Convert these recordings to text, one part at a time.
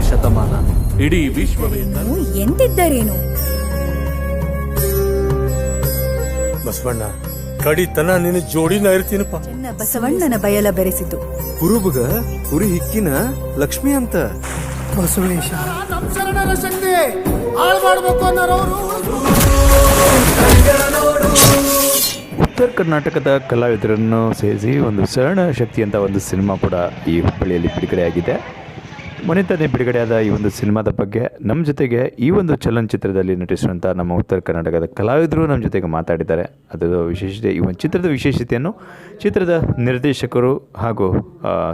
ಶತಮಾನ. ಇಡೀ ವಿಶ್ವವೇ ಎಂದಿದ್ದರೇನು ಎಂತಿದ್ದರೇನು? ಬಸವಣ್ಣ ಕಡಿತನ ನಿನ್ನ ಜೋಡಿನ ಇರ್ತೀನಪ್ಪ. ಬಸವಣ್ಣನ ಬಯಲ ಬೆರೆಸಿತು. ಕುರುಬಗ ಕುರಿ ಹಿಕ್ಕಿನ ಲಕ್ಷ್ಮಿ ಅಂತ. ಬಸವೇಶ. ಶರಣರ ಶಕ್ತಿ ಹಾಳು ಮಾಡ್ಬೇಕು ಅನ್ನೋರವರು. ಉತ್ತರ ಕರ್ನಾಟಕದ ಕಲಾವಿದರನ್ನು ಸೇರಿಸಿ ಒಂದು ಶರಣ ಶಕ್ತಿ ಅಂತ ಒಂದು ಸಿನಿಮಾ ಕೂಡ ಈ ಹುಬ್ಬಳ್ಳಿಯಲ್ಲಿ ಬಿಡುಗಡೆಯಾಗಿದೆ. ಮೊನ್ನೆ ಬಿಡುಗಡೆಯಾದ ಈ ಒಂದು ಸಿನಿಮಾದ ಬಗ್ಗೆ ನಮ್ಮ ಜೊತೆಗೆ ಈ ಒಂದು ಚಲನಚಿತ್ರದಲ್ಲಿ ನಟಿಸುವಂಥ ನಮ್ಮ ಉತ್ತರ ಕರ್ನಾಟಕದ ಕಲಾವಿದರು ನಮ್ಮ ಜೊತೆಗೆ ಮಾತಾಡಿದ್ದಾರೆ. ಅದರ ವಿಶೇಷತೆ, ಈ ಒಂದು ಚಿತ್ರದ ವಿಶೇಷತೆಯನ್ನು ಚಿತ್ರದ ನಿರ್ದೇಶಕರು ಹಾಗೂ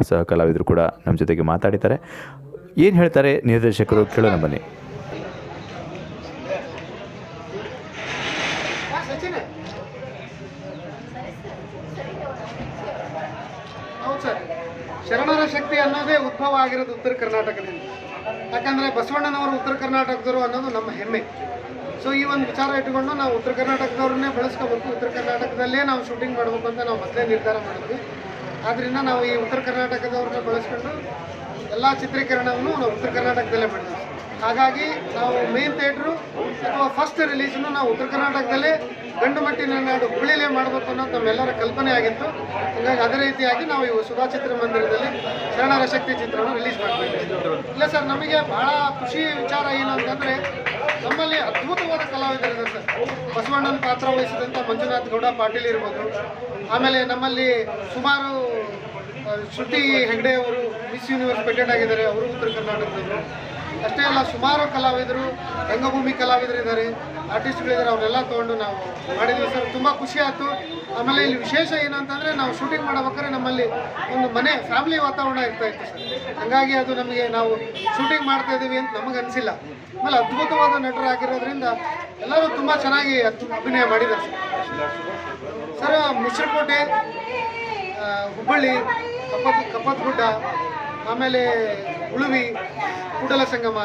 ಸಹ ಕಲಾವಿದರು ಕೂಡ ನಮ್ಮ ಜೊತೆಗೆ ಮಾತಾಡಿದ್ದಾರೆ. ಏನು ಹೇಳ್ತಾರೆ ನಿರ್ದೇಶಕರು? ಕೇಳೋಣ ಬನ್ನಿ ಹೌದು ಸರ್ ಶರಣರ ಶಕ್ತಿ ಅನ್ನೋದೇ ಉದ್ಭವ ಆಗಿರೋದು ಉತ್ತರ ಕರ್ನಾಟಕದಿಂದ. ಯಾಕಂದರೆ ಬಸವಣ್ಣನವರು ಉತ್ತರ ಕರ್ನಾಟಕದವರು ಅನ್ನೋದು ನಮ್ಮ ಹೆಮ್ಮೆ. ಸೊ ಈ ಒಂದು ವಿಚಾರ ಇಟ್ಟುಕೊಂಡು ನಾವು ಉತ್ತರ ಕರ್ನಾಟಕದವ್ರನ್ನೇ ಬಳಸ್ಕೋಬೇಕು. ಉತ್ತರ ಕರ್ನಾಟಕದಲ್ಲೇ ನಾವು ಶೂಟಿಂಗ್ ಮಾಡಬೇಕು ಅಂತ ನಾವು ಮೊದಲೇ ನಿರ್ಧಾರ ಮಾಡಿದ್ವಿ. ಆದ್ದರಿಂದ ನಾವು ಈ ಉತ್ತರ ಕರ್ನಾಟಕದವ್ರನ್ನ ಬಳಸ್ಕೊಂಡು ಎಲ್ಲ ಚಿತ್ರೀಕರಣವನ್ನು ನಾವು ಉತ್ತರ ಕರ್ನಾಟಕದಲ್ಲೇ ಮಾಡಿದ್ವಿ. ಹಾಗಾಗಿ ನಾವು ಮೇನ್ ಥಿಯೇಟ್ರು ಅಥವಾ ಫಸ್ಟ್ ರಿಲೀಸನ್ನು ನಾವು ಉತ್ತರ ಕರ್ನಾಟಕದಲ್ಲೇ ಗಂಡು ಮಟ್ಟಿನ ನಾಡು ಹುಬ್ಳಿಲೇ ಮಾಡಬೇಕು ಅನ್ನೋದು ನಮ್ಮೆಲ್ಲರ ಕಲ್ಪನೆ ಆಗಿತ್ತು. ಹಾಗಾಗಿ ಅದೇ ರೀತಿಯಾಗಿ ನಾವು ಇವು ಸುಧಾ ಚಿತ್ರಮಂದಿರದಲ್ಲಿ ಶರಣರ ಶಕ್ತಿ ಚಿತ್ರವನ್ನು ರಿಲೀಸ್ ಮಾಡ್ತೀವಿ ಇಲ್ಲ ಸರ್, ನಮಗೆ ಬಹಳ ಖುಷಿ ವಿಚಾರ ಏನು ಅಂತಂದರೆ, ನಮ್ಮಲ್ಲಿ ಅದ್ಭುತವಾದ ಕಲಾವಿದರಿದ್ದಾರೆ ಸರ್. ಬಸವಣ್ಣನ ಪಾತ್ರ ವಹಿಸಿದಂಥ ಮಂಜುನಾಥ್ ಗೌಡ ಪಾಟೀಲ್ ಇರ್ಬೋದು. ಆಮೇಲೆ ನಮ್ಮಲ್ಲಿ ಸುಮಾರು ಶ್ರುತಿ ಹೆಗ್ಡೆ ಅವರು ಮಿಸ್ ಯೂನಿವರ್ಸ್ ಪೆಟೆಂಟ್ ಆಗಿದ್ದಾರೆ, ಅವರು ಉತ್ತರ ಕರ್ನಾಟಕದವರು. ಅಷ್ಟೇ ಅಲ್ಲ, ಸುಮಾರು ಕಲಾವಿದರು, ರಂಗಭೂಮಿ ಕಲಾವಿದರಿದ್ದಾರೆ. ಆರ್ಟಿಸ್ಟ್ಗಳಿದ್ದಾರೆ ಅವರೆಲ್ಲ ತೊಗೊಂಡು ನಾವು ಮಾಡಿದ್ವಿ ಸರ್. ತುಂಬ ಖುಷಿ ಆಯಿತು. ಆಮೇಲೆ ಇಲ್ಲಿ ವಿಶೇಷ ಏನಂತಂದರೆ ನಾವು ಶೂಟಿಂಗ್ ಮಾಡ್ಬೇಕಾದ್ರೆ ನಮ್ಮಲ್ಲಿ ಒಂದು ಮನೆ ಫ್ಯಾಮಿಲಿ ವಾತಾವರಣ ಇರ್ತಾ ಇತ್ತು ಸರ್. ಹಾಗಾಗಿ ಅದು ನಮಗೆ ನಾವು ಶೂಟಿಂಗ್ ಮಾಡ್ತಾ ಇದ್ದೀವಿ ಅಂತ ನಮಗೆ ಅನಿಸಿಲ್ಲ. ಆಮೇಲೆ ಅದ್ಭುತವಾದ ನಟರಾಗಿರೋದ್ರಿಂದ ಎಲ್ಲರೂ ತುಂಬ ಚೆನ್ನಾಗಿ ಅಭಿನಯ ಮಾಡಿದ್ದಾರೆ ಸರ್. ಸರ್, ಮಿಶ್ರಕೋಟೆ ಹುಬ್ಬಳ್ಳಿ, ಕಪ್ಪತ್ ಗುಡ್ಡ ಆಮೇಲೆ ಉಳುವಿ ಕೂಡಲ ಸಂಗಮ,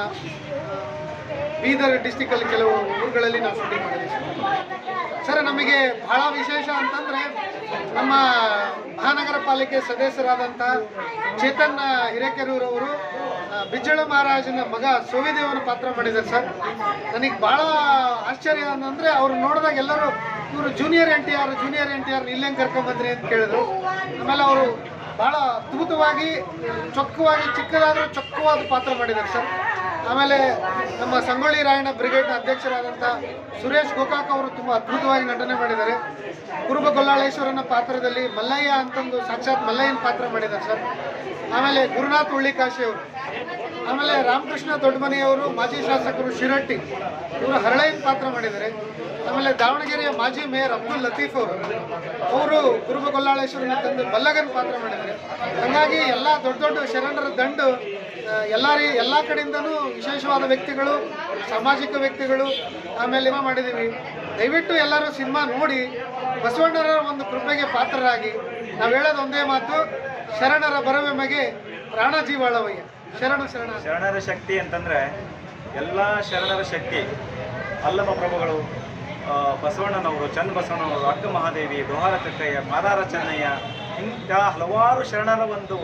ಬೀದರ್ ಡಿಸ್ಟಿಕಲ್ಲಿ ಕೆಲವು ಊರುಗಳಲ್ಲಿ ನಾವು ಶೂಟಿಂಗ್ ಮಾಡಿದ್ದೀವಿ ಸರ್, ನಮಗೆ ಬಹಳ ವಿಶೇಷ ಅಂತಂದರೆ ನಮ್ಮ ಮಹಾನಗರ ಪಾಲಿಕೆ ಸದಸ್ಯರಾದಂಥ ಚೇತನ್ ಹಿರೇಕೆರೂರವರು ಬಿಜ್ಜಳ ಮಹಾರಾಜನ ಮಗ ಸೋವಿದೇವನ ಪಾತ್ರ ಮಾಡಿದ್ದಾರೆ ಸರ್. ನನಗೆ ಭಾಳ ಆಶ್ಚರ್ಯ ಅಂತಂದರೆ ಅವ್ರು ನೋಡಿದಾಗ ಎಲ್ಲರೂ ಇವರು junior N T R junior N T R ಇಲ್ಲೇ ಕರ್ಕೊಂಬಂದ್ರಿ ಅಂತ ಕೇಳಿದ್ರು. ಆಮೇಲೆ ಅವರು ಭಾಳ ಅದ್ಭುತವಾಗಿ, ಚೊಕ್ಕವಾಗಿ, ಚಿಕ್ಕದಾದರೂ ಚೊಕ್ಕವಾದ ಪಾತ್ರ ಮಾಡಿದ್ದಾರೆ ಸರ್. ಆಮೇಲೆ ನಮ್ಮ ಸಂಗೊಳ್ಳಿ ರಾಯಣ್ಣ ಬ್ರಿಗೇಡ್ನ ಅಧ್ಯಕ್ಷರಾದಂಥ ಸುರೇಶ್ ಗೋಕಾಕ್ ಅವರು ತುಂಬ ಅದ್ಭುತವಾಗಿ ನಟನೆ ಮಾಡಿದ್ದಾರೆ. ಕುರುಬ ಗೊಲ್ಲಾಳೇಶ್ವರನ ಪಾತ್ರದಲ್ಲಿ ಮಲ್ಲಯ್ಯ ಅಂತಂದು ಸಾಕ್ಷಾತ್ ಮಲ್ಲಯ್ಯನ ಪಾತ್ರ ಮಾಡಿದ್ದಾರೆ ಸರ್. ಆಮೇಲೆ ಗುರುನಾಥ್ ಉಳ್ಳಿಕಾಶಿ ಅವರು. ಆಮೇಲೆ ರಾಮಕೃಷ್ಣ ದೊಡ್ಡಮನೆಯವರು ಮಾಜಿ ಶಾಸಕರು ಶಿರಟ್ಟಿ, ಇವರು ಹರಳೆಯನ್ ಪಾತ್ರ ಮಾಡಿದ್ದಾರೆ. ಆಮೇಲೆ ದಾವಣಗೆರೆಯ ಮಾಜಿ ಮೇಯರ್ ಅಬ್ದುಲ್ ಲತೀಫ್ ಅವರು ಅವರು ಕುರುಬ ಗೊಲ್ಲಾಳೇಶ್ವರನ ತಂದು ಬಲ್ಲಗನ್ ಪಾತ್ರ ಮಾಡಿದ್ದಾರೆ. ಹಾಗಾಗಿ ಎಲ್ಲ ದೊಡ್ಡ ದೊಡ್ಡ ಶರಣರ ದಂಡು ಎಲ್ಲ ರೀ ಎಲ್ಲ ಕಡೆಯಿಂದನೂ ವಿಶೇಷವಾದ ವ್ಯಕ್ತಿಗಳು, ಸಾಮಾಜಿಕ ವ್ಯಕ್ತಿಗಳು ಆಮೇಲೆ ಇವ ಮಾಡಿದ್ದೀವಿ. ದಯವಿಟ್ಟು ಎಲ್ಲರೂ ಸಿನಿಮಾ ನೋಡಿ, ಬಸವಣ್ಣರ ಒಂದು ಕೃಪೆಗೆ ಪಾತ್ರರಾಗಿ, ನಾವು ಹೇಳೋದು ಒಂದೇ ಮಾತು, ಶರಣರ ಬರವೆಮಗೆ ಪ್ರಾಣ ಜೀವಾಳವಯ್ಯ. ಶರಣರ ಶಕ್ತಿ ಅಂತಂದರೆ ಎಲ್ಲ ಶರಣರ ಶಕ್ತಿ. ಅಲ್ಲಮ ಪ್ರಭುಗಳು ಬಸವಣ್ಣನವರು ಚನ್ನ ಬಸವಣ್ಣನವರು, ಅಕ್ಕ ಮಹಾದೇವಿ, ದೋಹಾರ ಚಕ್ಕಯ್ಯ ಮಾದಾರ ಚೆನ್ನಯ್ಯ, ಇಂಥ ಹಲವಾರು ಶರಣರ ಒಂದು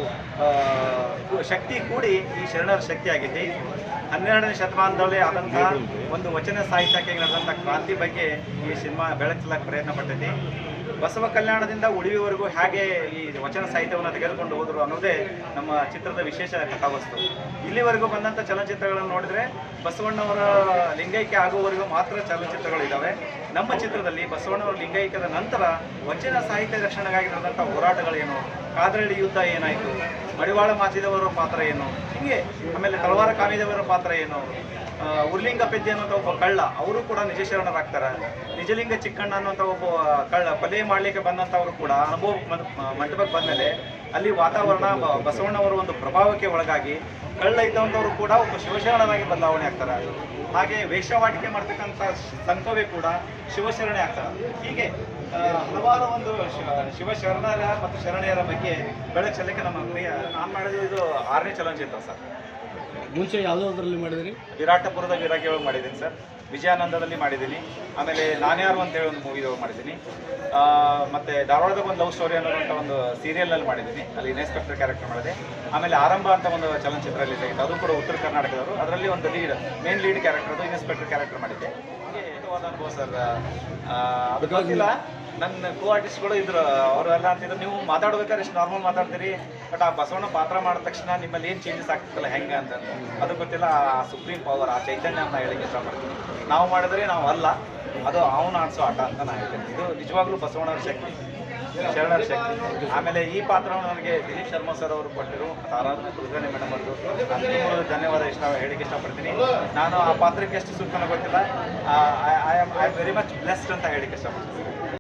ಶಕ್ತಿ ಕೂಡಿ ಈ ಶರಣರ ಶಕ್ತಿ ಆಗಿದೆ. ಹನ್ನೆರಡನೇ ಶತಮಾನದಲ್ಲಿ ಆದಂಥ ಒಂದು ವಚನ ಸಾಹಿತ್ಯಕ್ಕೆ ನಡೆದಂಥ ಕ್ರಾಂತಿ ಬಗ್ಗೆ ಈ ಸಿನಿಮಾ ಬೆಳಕಿಸಲಿಕ್ಕೆ ಪ್ರಯತ್ನ ಪಟ್ಟೈತಿ ಬಸವ ಕಲ್ಯಾಣದಿಂದ ಉಳಿವಿವರೆಗೂ ಹೇಗೆ ಈ ವಚನ ಸಾಹಿತ್ಯವನ್ನು ತೆಗೆದುಕೊಂಡು ಹೋದರು ಅನ್ನೋದೇ ನಮ್ಮ ಚಿತ್ರದ ವಿಶೇಷ ಕಥಾವಸ್ತು. ಇಲ್ಲಿವರೆಗೂ ಬಂದಂಥ ಚಲನಚಿತ್ರಗಳನ್ನು ನೋಡಿದರೆ ಬಸವಣ್ಣವರ ಲಿಂಗೈಕ್ಯ ಆಗುವವರೆಗೂ ಮಾತ್ರ ಚಲನಚಿತ್ರಗಳಿದ್ದಾವೆ ನಮ್ಮ ಚಿತ್ರದಲ್ಲಿ ಬಸವಣ್ಣವರ ಲಿಂಗೈಕ್ಯದ ನಂತರ ವಚನ ಸಾಹಿತ್ಯ ರಕ್ಷಣೆಗಾಗಿ ನಡೆದಂಥ ಹೋರಾಟಗಳೇನು ಕಾದರಳ್ಳಿ ಯುದ್ಧ ಏನಾಯಿತು? ಮಡಿವಾಳ ಮಾಚಿದವರ ಪಾತ್ರ ಏನು? ಹೀಗೆ ಆಮೇಲೆ ತಳವಾರ ಕಾಮಿದವರ ಪಾತ್ರ ಏನು? ಉರ್ಲಿಂಗ ಪೆದ್ದೆ ಅನ್ನೋಂಥ ಒಬ್ಬ ಕಳ್ಳ, ಅವರು ಕೂಡ ನಿಜ ಶರಣರಾಗ್ತಾರೆ ನಿಜಲಿಂಗ ಚಿಕ್ಕಣ್ಣ ಅನ್ನೋಂಥ ಒಬ್ಬ ಕಳ್ಳ ಕೊಲೆ ಮಾಡಲಿಕ್ಕೆ ಬಂದಂಥವರು ಕೂಡ ಅನುಭವ ಮಂಟಪಕ್ಕೆ ಬಂದಮೇಲೆ ಅಲ್ಲಿ ವಾತಾವರಣ ಬಸವಣ್ಣವರ ಒಂದು ಪ್ರಭಾವಕ್ಕೆ ಒಳಗಾಗಿ ಕಳ್ಳ ಇದ್ದಂಥವ್ರು ಕೂಡ ಒಬ್ಬ ಶಿವಶರಣರಾಗಿ ಬದಲಾವಣೆ ಆಗ್ತಾರೆ. ಹಾಗೆ ವೇಷವಾಟಿಕೆ ಮಾಡ್ತಕ್ಕಂಥ ಸಂಘವೇ ಕೂಡ ಶಿವಶರಣೆ ಆಗ್ತಾರೆ. ಹೀಗೆ ಹಲವಾರು ಒಂದು ಶಿವ- ಶಿವಶರಣರ ಮತ್ತು ಶರಣೆಯರ ಬಗ್ಗೆ ಬೆಳಕು ಚೆಲ್ಲಕ್ಕೆ ನಮ್ಮ ನಾನು ಮಾಡಿದ ಇದು ಆರನೇ ಚಲನಚಿತ್ರ ಸರ್. ಮುಂಚೆ ಯಾವುದಾದ್ರಲ್ಲಿ ಮಾಡಿದ್ರಿ? ವಿರಾಟಪುರದ ವಿರಾಗಿ ಒಳಗೆ ಮಾಡಿದ್ದೀನಿ ಸರ್. ವಿಜಯಾನಂದದಲ್ಲಿ ಮಾಡಿದ್ದೀನಿ. ಆಮೇಲೆ ನಾನ್ಯಾರು ಅಂತೇಳಿ ಒಂದು ಮೂವಿದೊಳಗೆ ಮಾಡಿದ್ದೀನಿ. ಮತ್ತು ಧಾರವಾಡದಾಗ ಒಂದು ಲವ್ ಸ್ಟೋರಿ ಅನ್ನೋಂಥ ಒಂದು ಸೀರಿಯಲ್ನಲ್ಲಿ ಮಾಡಿದ್ದೀನಿ. ಅಲ್ಲಿ ಇನ್ಸ್ಪೆಕ್ಟರ್ ಕ್ಯಾರೆಕ್ಟರ್ ಮಾಡಿದೆ. ಆಮೇಲೆ ಆರಂಭ ಅಂತ ಒಂದು ಚಲನಚಿತ್ರ ಅಲ್ಲಿ ಆಗಿತ್ತು ಅದು ಕೂಡ ಉತ್ತರ ಕರ್ನಾಟಕದವರು. ಅದರಲ್ಲಿ ಒಂದು ಲೀಡ್ ಮೇನ್ ಲೀಡ್ ಕ್ಯಾರೆಕ್ಟರ್ ಅದು ಇನ್ಸ್ಪೆಕ್ಟರ್ ಕ್ಯಾರೆಕ್ಟರ್ ಮಾಡಿದ್ದೆ. ಅನುಭವ ಸರ್ ಅದು ನನ್ನ ಕೋ ಆರ್ಟಿಸ್ಟ್ಗಳು ಇದ್ರು, ಅವರೆಲ್ಲ ಅಂತಿದ್ರು, ನೀವು ಮಾತಾಡ್ಬೇಕಾದ್ರೆ ಎಷ್ಟು ನಾರ್ಮಲ್ ಮಾತಾಡ್ತೀರಿ? ಬಟ್ ಆ ಬಸವಣ್ಣ ಪಾತ್ರ ಮಾಡಿದ ತಕ್ಷಣ ನಿಮ್ಮಲ್ಲಿ ಏನು ಚೇಂಜಸ್ ಆಗ್ತಿಲ್ಲ ಹೆಂಗೆ ಅಂತ? ಅದು ಗೊತ್ತಿಲ್ಲ, ಆ ಸುಪ್ರೀಂ ಪವರ್ ಆ ಚೈತನ್ಯ ಅಂತ ಹೇಳಿಕ್ಕೆ ಇಷ್ಟಪಡ್ತೀನಿ ನಾವು ಮಾಡಿದ್ರೆ ನಾವು ಅಲ್ಲ, ಅದು ಅವನು ಆಡಿಸೋ ಆಟ ಅಂತ ನಾನು ಹೇಳ್ತೀನಿ. ಇದು ನಿಜವಾಗ್ಲೂ ಬಸವಣ್ಣರ ಶಕ್ತಿ ಶರಣರ ಶಕ್ತಿ. ಆಮೇಲೆ ಈ ಪಾತ್ರವನ್ನು ನನಗೆ ದಿಲೀಪ್ ಶರ್ಮಾ ಸರ್ ಅವರು ಕೊಟ್ಟರು. ಆರಾಧನೆ ಕುಲಕರ್ಣಿ ಮೇಡಮ್ ಅವರು ಅದಕ್ಕೂ ಧನ್ಯವಾದ. ಇಷ್ಟ ಹೇಳಿಕ್ಕೆ ಇಷ್ಟಪಡ್ತೀನಿ. ನಾನು ಆ ಪಾತ್ರಕ್ಕೆ ಎಷ್ಟು ಸುಖನ ಗೊತ್ತಿಲ್ಲ. I am I very much blessed ಅಂತ ಹೇಳಿಕ್ಕೆ ಇಷ್ಟಪಡ್ತೀನಿ.